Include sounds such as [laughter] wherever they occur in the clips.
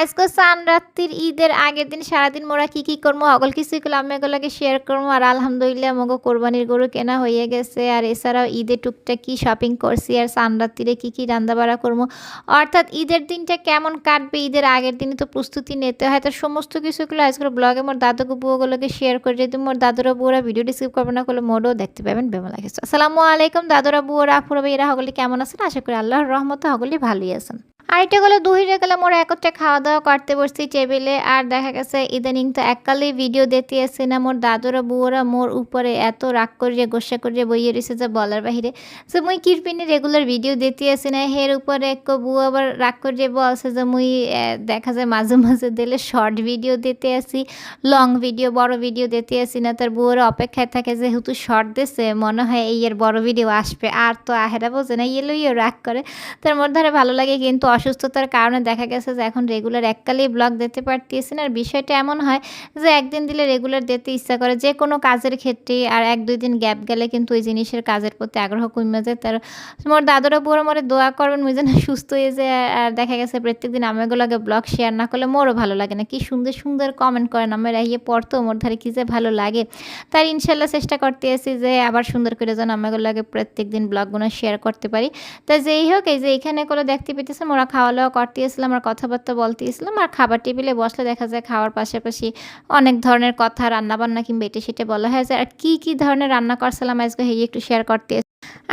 আজকে চান রাত্রির ঈদের আগের দিন সারাদিন মোরা কি কি করব সকল কিছু করলাম আমি শেয়ার করব আর আলহামদুলিল্লাহ আমাকে কোরবানির গরু কেনা হয়ে গেছে। আর এছাড়াও ঈদে টুকটাক কি শপিং করছি, আর চান রাত্রিরে কী কী রান্নাবাড়া করব অর্থাৎ ঈদের দিনটা কেমন কাটবে? ঈদের আগের দিনে তো প্রস্তুতি নিতে হয়। তো সমস্ত কিছুগুলো আজকের ব্লগে মোর দাদুকে বুয়োগুলোকে শেয়ার করে যদি মোর দাদুরা বুয়োরা ভিডিও রিসিভ করবে না করলে মোরও দেখতে পাবেন বেমন লাগেছে। আসসালামু আলাইকুম দাদুরা বুয়োরা আপুরা এরা সকলে কেমন আছেন? আশা করি আল্লাহর রহমতে সকলেই ভালোই আছেন। আরেকটা গেলো দুহিরে গেলে, মোরা একত্রে খাওয়া দাওয়া করতে বসছি টেবিলে। আর দেখা গেছে, ইদানিং তো এককালেই ভিডিও দেখতে আসছে না, মোর দাদুরা, বুয়োরা মোর উপরে এত রাগ করিয়ে, গোসা করিয়ে বইয়ে রয়েছে যে বলার বাহিরে। যে মুই কিরপিনে রেগুলার ভিডিও দেখতে আসি না, হের উপরে এক বউ আবার রাগ করিয়ে বলছে যে মুই দেখা যায় মাঝে মাঝে দিলে শর্ট ভিডিও দিতে আসি লং ভিডিও, বড় ভিডিও দিতে আসি না। তার বুয়োরা অপেক্ষায় থাকে যেহেতু শর্ট দিছে, মনে হয় এই এর বড় ভিডিও আসবে, আর তো আহেরা বোঝে না ইয়ে লইও রাগ করে। তার মধ্যে ভালো লাগে কিন্তু অসুস্থতার কারণে দেখা গেছে যে এখন রেগুলার এককালেই ব্লগ দিতে পারতেছি না আর বিষয়টা এমন হয় যে একদিন দিলে রেগুলার দিতে ইচ্ছা করে যে কোনো কাজের ক্ষেত্রে আর এক দুই দিন গ্যাপ গেলে কিন্তু ওই জিনিসের কাজের প্রতি আগ্রহ কমে যায়। তার মোর দাদুরা বুড়ো মরে দোয়া করবেন, মুই যেন সুস্থ হয়ে যায় আর দেখা গেছে প্রত্যেক দিন আমাগুলোকে ব্লগ শেয়ার না করলে মোরও ভালো লাগে না। কি সুন্দর সুন্দর কমেন্ট করেন। আমার ইয়ে পড়তো মোর ধারে কী যে ভালো লাগে। তার ইনশাল্লাহ চেষ্টা করতে আছি যে আবার সুন্দর করে যেন আমাগুলোকে প্রত্যেক দিন ব্লগগুলো শেয়ার করতে পারি। তা যেই হোক, এই যে এখানে করে দেখতে পেতেছেন ওরা খাওয়া দাওয়া করতে এসলাম আর কথাবার্তা বলতে এসলাম আর খাবার টেবিলে বসলে দেখা যায় খাওয়ার পাশাপাশি অনেক ধরনের কথা রান্নাবান্না কিংবা এটে সেটা বলা হয়ে যায়। আর কি কি ধরনের রান্না করছিলাম আজকে হেয়ে একটু শেয়ার করতে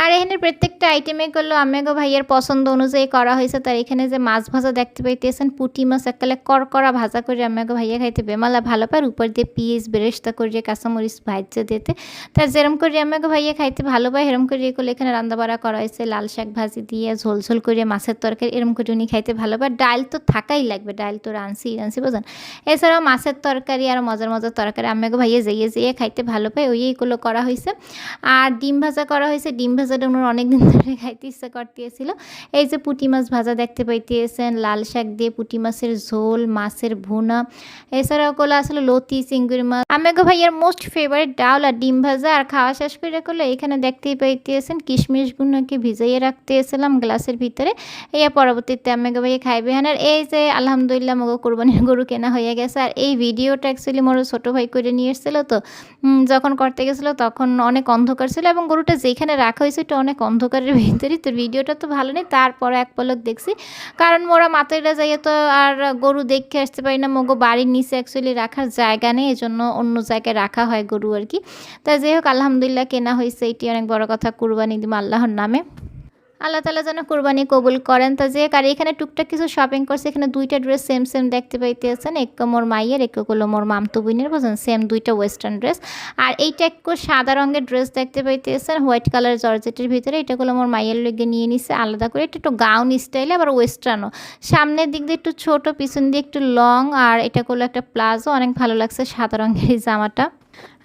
আর এখানে প্রত্যেকটা আইটেমে করল আমেগো ভাইয়ের পছন্দ অনুযায়ী করা হয়েছে। তার এখানে যে মাছ ভাজা দেখতে পাইতেছেন, পুঁটি মাছ, এককালে করকরা ভাজা করে আমেগো ভাইয়া খাইতে বেমালা ভালো পায় উপর দিয়ে পিস বেরেস্তা করে কাঁচামরিচ ভাজতে দিতে। তার যেরম করে আমেগো ভাইয়া খাইতে ভালো পায় এরম করে করলে এখানে রান্নাবাড়া করা হয়েছে। লাল শাক ভাজি দিয়ে ঝোল ঝোল করে মাছের তরকারি, এরম করে উনি খাইতে ভালো পায়। ডাল তো থাকাই লাগবে, ডাল তো রানসি রানসি বোঝেন? এছাড়াও মাছের তরকারি আর মজার মজার তরকারি আমেগো ভাইয়া যেয়ে যেয়ে খাইতে ভালো পায় ওই এইগুলো করা হয়েছে। আর ডিম ভাজা করা হয়েছে, ডিম ভাজাটা ওনার অনেক দিন ধরে [laughs] খাইতে ইচ্ছা করতেছিল। এই যে পুঁটি মাছ ভাজা দেখতে পাইতেছেন, লাল শাক দিয়ে পুঁটি মাছের ঝোল, মাছের ভুনা, এছাড়াও কোলা আসলে লতি, চিংড়ি মাছ। আমেগো ভাইয়ার মোস্ট ফেভারিট ডাল আর ডিম ভাজা আর খাওয়া শেষ করে করলে এখানে দেখতেই পাইতেছেন, কিশমিশ কিশমিশগুলোকে ভিজাইয়ে রাখতেছিলাম গ্লাসের ভিতরে। এই পরবর্তীতে আমেগো ভাইয়া খাইবে। হ্যাঁ আর এই যে আলহামদুলিল্লাহ মগো কোরবানির গরু কেনা হয়ে গেছে। আর এই ভিডিওটা অ্যাকচুয়ালি মোর ছোটো ভাই করে নিয়ে এসেছিল তো। যখন করতে গেছিল তখন অনেক অন্ধকার ছিল এবং গরুটা যেখানে রাখা হয়েছে, এটা অনেক অন্ধকারের ভিতরে। তো ভিডিওটা তো ভালো নেই, তারপর এক পলক দেখছি। কারণ মোরা মাতাইরা যাইয়ে তো আর গরু দেখে আসতে পারি না, মগো বাড়ির নিচে অ্যাকচুয়ালি রাখার জায়গা নেই, এজন্য জন্য অন্য জায়গায় রাখা হয় গরু আর কি। তাই যাই হোক, আলহামদুলিল্লাহ কেনা হয়েছে, এটি অনেক বড় কথা, কুরবানি দিম আল্লাহর নামে। আল্লাহ তালা যেন কোরবানি কবুল করেন। তা যে কারি এখানে টুকটাক কিছু শপিং করছে, এখানে দুইটা ড্রেস সেম সেম দেখতে পাইতেছেন। এক মোর মাইয়ের, এক হলো মোর মামতু বোনের বুঝলেন সেম দুইটা ওয়েস্টার্ন ড্রেস আর এইটা একটু সাদা রঙের ড্রেস দেখতে পাইতেছেন হোয়াইট কালার জর্জেটের ভিতরে। এটা হলো মোর মাইয়ের লেগে নিয়ে নিছে, আলাদা করে। এটা একটু গাউন স্টাইলে আবার ওয়েস্টার্নও সামনের দিক দিয়ে একটু ছোট, পিছন দিয়ে একটু লং আর এটা করল একটা প্লাজো। অনেক ভালো লাগছে সাদা রঙের জামাটা।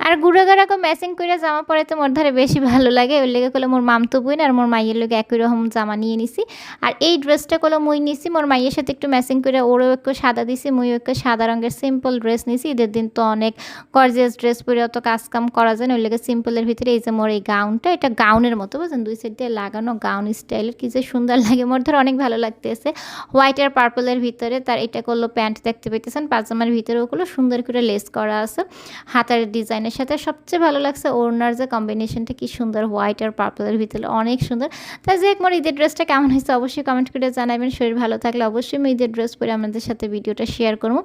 আর গুঁড়ো গাড়াকে ম্যাচিং করে জামা পরে তো মোর ধারে বেশি ভালো লাগে। ওই লেগে করলে মোর মামতো বোন আর মোর মাইয়ের লোক একই রকম জামা নিয়ে নিছি। আর এই ড্রেসটা করল মুই নিছি, মোর মাইয়ের সাথে একটু ম্যাচিং করে ওরও একটু সাদা দিছি মুই একটু সাদা রঙের সিম্পল ড্রেস নিছি। ঈদের দিন তো অনেক গর্জিয়াস ড্রেস পরে অত কাজ কাম করা যায় না ওই লেগে সিম্পলের ভিতরে এই যে মোর এই গাউনটা এটা গাউনের মতো বুঝলেন দুই সাইড দিয়ে লাগানো গাউন স্টাইলের কি যে সুন্দর লাগে, মোর ধর অনেক ভালো লাগতেছে। হোয়াইট আর পার্পলের ভিতরে তার এটা করল প্যান্ট, দেখতে পেতেছেন পাজামার ভিতরে ওগুলো সুন্দর করে লেস করা আছে। হাতার ডিজাইনের সাথে সবচেয়ে ভালো লাগছে ওড়নার যে কম্বিনেশনটা কি সুন্দর হোয়াইট আর পার্পলের ভিতরে অনেক সুন্দর। তাই যে মোর ঈদের ড্রেসটা কেমন হয়েছে অবশ্যই কমেন্ট করে জানাবেন। শরীর ভালো থাকলে অবশ্যই আমি ঈদের ড্রেস পরে আমাদের সাথে ভিডিওটা শেয়ার করব।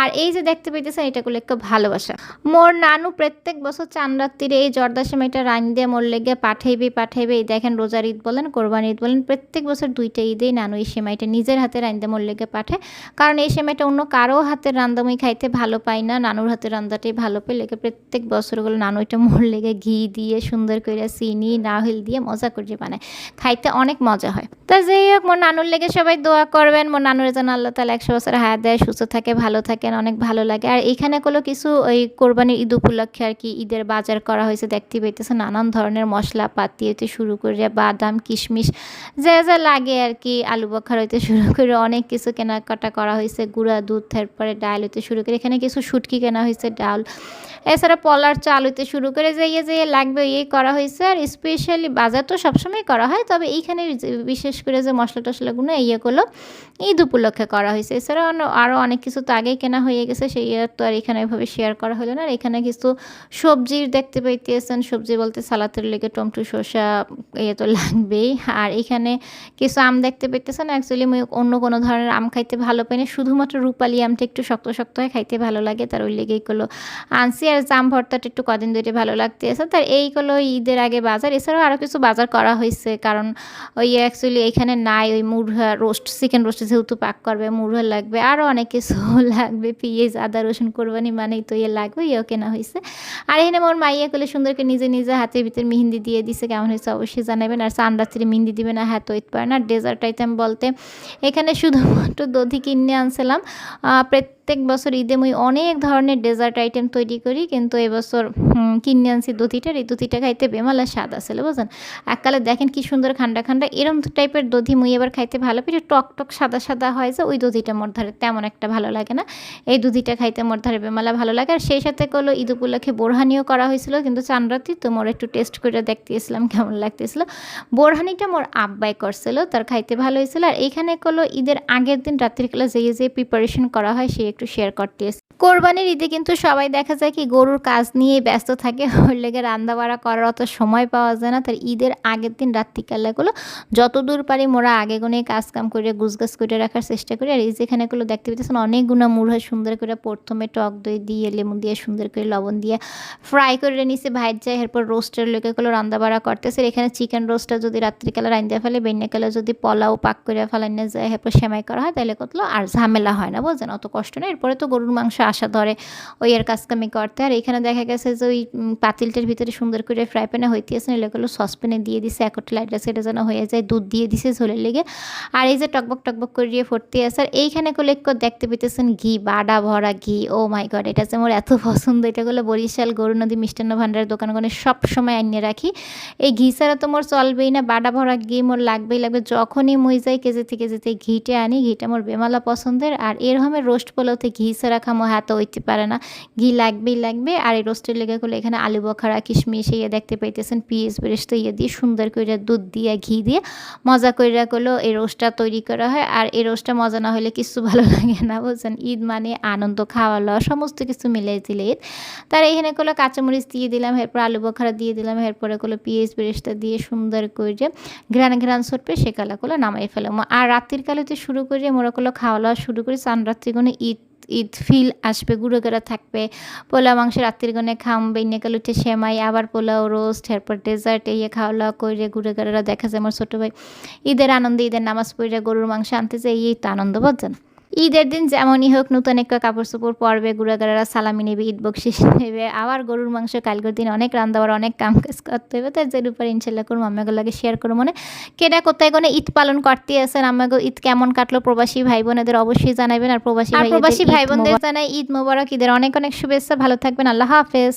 আর এই যে দেখতে পেতেছেন এটা করলে একটু ভালোবাসা। মোর নানু প্রত্যেক বছর চান রাত্রিরে এই জর্দা সেমাইটা রান দিয়ে মোর লেগে পাঠাইবে পাঠাইবে। এই দেখেন রোজার ঈদ বলেন কোরবান ঈদ বলেন, প্রত্যেক বছর দুইটা ঈদেই নানু এই সেমাইটা নিজের হাতে রান দিয়ে মোর লেগে পাঠায়। কারণ এই সেমাইটা অন্য কারও হাতের রান্দামই খাইতে ভালো পাই না, নানুর হাতের রান্দাটাই ভালো পাই লেগে প্রত্যেক বছরগুলো নানু এটা মোর লেগে ঘি দিয়ে সুন্দর করে চিনি, নাহল দিয়ে মজা করে বানায়। খাইতে অনেক মজা হয়। তা যাই হোক, মোর নানুর লেগে সবাই দোয়া করবেন। মোর নানুর যেন আল্লাহ তালা একশো বছর হায়াত দেয়, সুস্থ থাকে, ভালো থাকেন, অনেক ভালো লাগে। আর এখানে কোনো কিছু ওই কোরবানির ঈদ উপলক্ষে আর কি ঈদের বাজার করা হয়েছে দেখতে পাইতেছে নানান ধরনের মশলা পাতি হইতে শুরু করে বাদাম, কিশমিশ, যা যা লাগে আর কি, আলু বখার হইতে শুরু করে অনেক কিছু কেনাকাটা করা হয়েছে গুঁড়া দুধ, তারপরে ডাল হইতে শুরু করে এখানে কিছু শুটকি কেনা হয়েছে ডাল। এছাড়া পলার চাল হইতে শুরু করে যাইয়ে যাইয়ে লাগবে এই করা হয়েছে। আর স্পেশালি বাজার তো সবসময় করা হয়, তবে এইখানে বিশেষ করে যে মশলা টশলাগুলো ইয়েগুলো ঈদ উপলক্ষে করা হয়েছে। এছাড়াও আরও অনেক কিছু তো আগেই কেনা হয়ে গেছে, সেই আর তো আর এখানে এভাবে শেয়ার করা হলো না। আর এখানে কিছু সবজির দেখতে পাইতেছেন, সবজি বলতে সালাতের লেগে টমেটো, শসা ইয়ে তো লাগবেই। আর এখানে কিছু আম দেখতে পাইতেছেন অ্যাকচুয়ালি আমি অন্য কোনো ধরনের আম খাইতে ভালো পাই না, শুধুমাত্র রূপালি আমটা একটু শক্ত শক্ত হয়, খাইতে ভালো লাগে, তার ওই লেগেই করল। আনসি আর জাম ভর্তাটা একটু কদিন ধরে ভালো লাগতেছে। তার এই করল ঈদের আগে বাজার। এছাড়াও আরও কিছু বাজার করা হয়েছে। কারণ ওই অ্যাকচুয়ালি এখানে নাই ওই মুরহা রোস্ট চিকেন রোস্ট যেহেতু পাক করবে মুরহা লাগবে আরও অনেক কিছু [laughs] লাগবে। পেঁয়াজ আদা রসুন কোরবানি মানেই তো ইয়ে লাগবে ইয়েও কেনা হয়েছে। আর এখানে মোর মাইয়া করলে সুন্দরকে নিজে নিজে হাতের ভিতরে মেহেন্দি দিয়ে দিছে। কেমন হয়েছে অবশ্যই জানাবেন। আর চান রাত্রি মেহেন্দি দিবে না হাত ওইতে পারে না। ডেজার্ট আইটেম বলতে এখানে শুধুমাত্র দধি কিনে আনছিলাম। আহ, প্রত্যেক বছর ঈদে মুই অনেক ধরনের ডেজার্ট আইটেম তৈরি করি, কিন্তু এবছর কিনে আনছি দধিটার। এই দধিটা খাইতে বেমালা স্বাদ আসলে বুঝলেন এককালে দেখেন কি সুন্দর খান্ডা খান্ডা, এরম টাইপের দধি মুই এবার খাইতে ভালো যে টক টক সাদা সাদা হয় যে, ওই দধিটা মোর ধারে তেমন একটা ভালো লাগে না। এই দুধিটা খাইতে মোর ধারে বেমালা ভালো লাগে। আর সেই সাথে করল ঈদ উপলক্ষে বোরহানিও করা হয়েছিল, কিন্তু চানরাতি তো মোর একটু টেস্ট করে দেখতেছিলাম, কেমন লাগতেছিল। বোরহানিটা মোর আব্বাই করছিল, তার খাইতে ভালো হয়েছিল। আর এইখানে করল ঈদের আগের দিন রাত্রিবেলা যে যে প্রিপারেশন করা হয়, সে একটু শেয়ার করতে কোরবানির ঈদে কিন্তু সবাই দেখা যায় কি গরুর কাজ নিয়ে ব্যস্ত থাকে। ওর লেগে রান্না বাড়া করার অত সময় পাওয়া যায় না। তার ঈদের আগের দিন রাত্রিকালাগুলো যত দূর পারি মোরা আগে গুনে কাজ কাম করে, গুছগাছ করে রাখার চেষ্টা করি। আর এই যেখানেগুলো দেখতে পেতেছেন অনেক গুণা মুড়া সুন্দর করে প্রথমে টক দই দিয়ে লেমন দিয়ে, সুন্দর করে লবণ দিয়ে ফ্রাই করে নিছে। ভাইট যায় এরপর রোস্টের লোকেগুলো রান্না বাড়া করতেছে। এখানে চিকেন রোস্টটা যদি রাত্রিকালে রান্না ফেলে বেন্যাকালে যদি পোলাও পাক করে ফেলানো যায়, এরপর সেমাই করা হয় তাহলে কতলো আর ঝামেলা হয় না, বুঝছেন? অত কষ্ট না এরপরে তো গরুর মাংস আসা ধরে ওই এর কাজকামি করতে। আর এখানে দেখা গেছে যে ওই পাতিলটার ভিতরে সুন্দর করে ফ্রাই প্যানে হইতেছে এগুলো সসপ্যানে দিয়ে দিছে এক লাইটটা এটা যেন হয়ে যায়, দুধ দিয়ে দিছে ঝোলের লেগে। আর এই যে টকবক টকবক করিয়ে ফুটতে আছে, আর এইখানে করলে একটু দেখতে পেতেছেন ঘি, বাডা ভরা ঘি, ও মাই গড, এটা যে আমার এত পছন্দ, এটা গুলো বরিশাল গরু নদী মিষ্টান্ন ভাণ্ডারের দোকানগুলো সব সময় আনিয়ে রাখি। এই ঘি ছাড়া তো মোর চলবেই না, বাডা ভরা ঘি মোর লাগবেই লাগবে, যখনই মই যাই কেজি থেকে যেতে ঘিটা আনি, ঘিটা মোর বেমালা পছন্দের। আর এরকমের রোস্ট পোলাওতে ঘি ছাড়া খামো হাত হইতে পারে না। ঘি লাগবেই লাগবে। আর এই রোস্টের লেগে করলে এখানে আলু বখারা, কিশমিশ ইয়ে দেখতে পাইতেছেন পিস বেরেস্ত ইয়ে দিয়ে সুন্দর করে দুধ দিয়ে ঘি দিয়ে মজা করে করল এই রোস্টটা তৈরি করা হয়। আর এই রোস্টটা মজা না হলে কিছু ভালো লাগে না, বুঝছেন? ঈদ মানে আনন্দ, খাওয়া, লওয়া, সমস্ত কিছু মিলে দিলে ঈদ। তার এখানে করল কাঁচামরিচ দিয়ে দিলাম, এরপর আলু বখারা দিয়ে দিলাম, এরপরে করল পিঁয়াজ, বেরেস্তা দিয়ে সুন্দর করে ঘ্রান ঘ্রান সরপে সে কালা করল নামাই ফেলাম। আর রাত্রির কালেতে শুরু করে মোরা করল খাওয়া দাওয়া শুরু করি, চান রাত্রি কোনো ঈদ ঈদ ফিল আসবে, গুঁড়ো করা থাকবে। পোলা মাংস রাত্রির গনে খামবে নেকাল উঠে সেমাই, আবার পোলাও রোস্ট, এরপর ডেজার্ট, এই খাওয়া দাওয়া করে ঘুরে ঘুরে দেখা যায়। আমার ছোটো ভাই ঈদের আনন্দে ঈদের নামাজ পড়ে গরুর মাংস আনতে যায় এই তো আনন্দ বুঝছেন ঈদের দিন যেমনই হোক নতুন একটা কাপড় চোপড় পরবে গুড়াগাড়ারা সালামি নেবে ঈদ বকশিস নেবে আবার গরুর মাংস কালকের দিন অনেক রান্না বাড়া অনেক কাম কাজ করতে হবে তার যের উপরে ইনশাল্লাহ করব আম্মাগুলোকে শেয়ার করব মনে কেটা কোথায় কোনো ঈদ পালন করতে আছেন আমাকে ঈদ কেমন কাটলো প্রবাসী ভাই বোনেদের অবশ্যই জানাবেন আর প্রবাসী প্রবাসী প্রবাসী ভাই বোনদের জানাই ঈদ মোবারক ঈদের অনেক অনেক শুভেচ্ছা ভালো থাকবেন আল্লাহ হাফেজ।